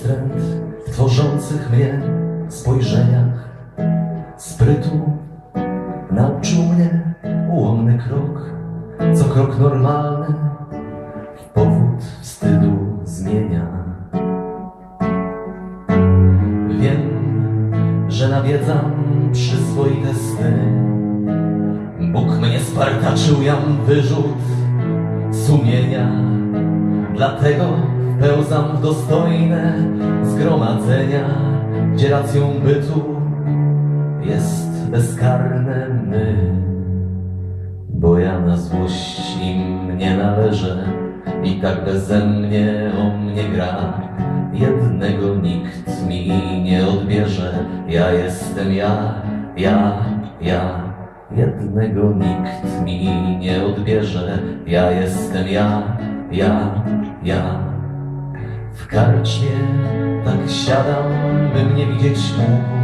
wstręt w tworzących mnie spojrzeniach. Sprytu nauczył mnie ułomny krok, co krok normalny w powód wstydu zmienia. Wiem, że nawiedzam przyzwoite sny. Bóg mnie spartaczył, jam wyrzut sumienia. Dlatego pełzam w dostojne zgromadzenia, gdzie racją bytu jest bezkarne my. Bo ja na złość im nie należę i tak beze mnie o mnie gra. Jednego nikt mi nie odbierze, ja jestem ja, ja, ja. Jednego nikt mi nie odbierze, ja jestem ja, ja, ja. W karczmie tak siadam, by mnie widzieć mógł.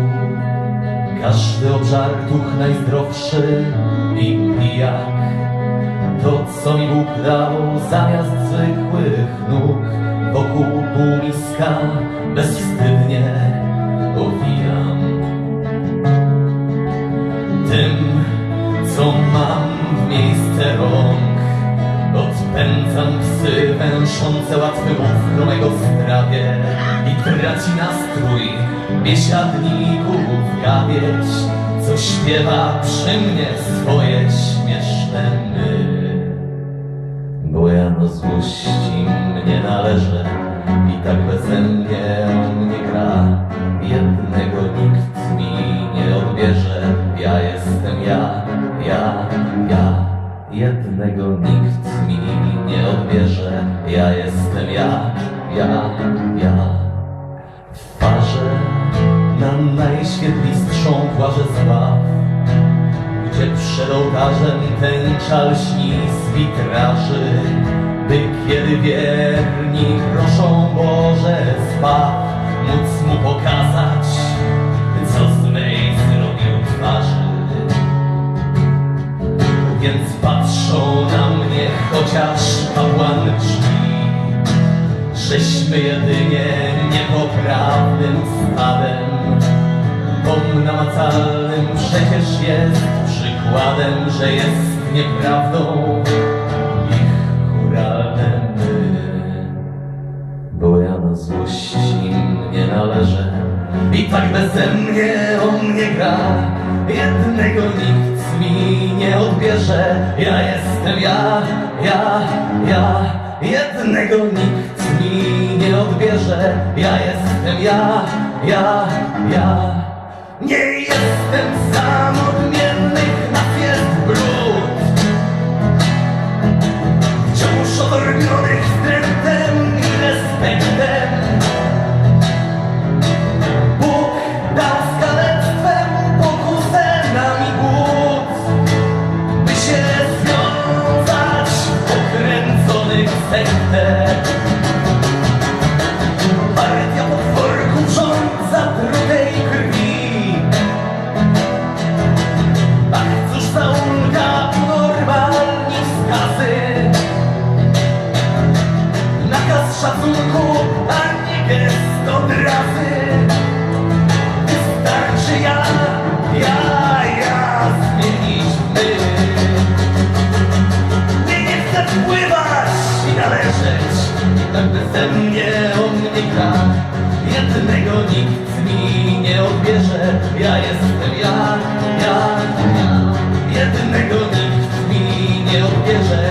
Każdy obżar duch najzdrowszy i pijak To co mi Bóg dał zamiast zwykłych nóg Wokół półmiska bezwstydnie Odpędzam psy węszące łatwy łów chromego w I traci nastrój biesiadników gawieć Co śpiewa przy mnie swoje śmieszne my. Bo ja na złości mnie należę I tak beze mnie gra. Jednego nikt mi nie odbierze. Ja jestem ja, ja, ja Jednego nikt mi nie odbierze. Ja jestem ja, ja, ja. W parze na najświetlistszą płażę zbaw Gdzie przed ołtarzem tęcza lśni z witraży By kiedy wierni proszą Boże zbaw Móc mu pokazać, patrzą na mnie chociaż kapłan drzwi Żeśmy jedynie niepoprawnym stadem Bo namacalnym przecież jest przykładem Że jest nieprawdą ich churalne my Bo ja na złości nie należę I tak beze mnie on nie gra Jednego nikt nie odbierze. Ja jestem ja, ja, ja. Jednego nikt mi nie odbierze. Ja jestem ja, ja, ja. Nie jestem sam odmiennych sektach Partia potworków rządza trudej krwi. Ach, cóż za ulga, normalni wskazy Nakaz szacunku, a nie gest odrazy. Wystarczy jednego nikt mi nie odbierze. Ja jestem ja, ja, ja. Jednego nikt mi nie odbierze.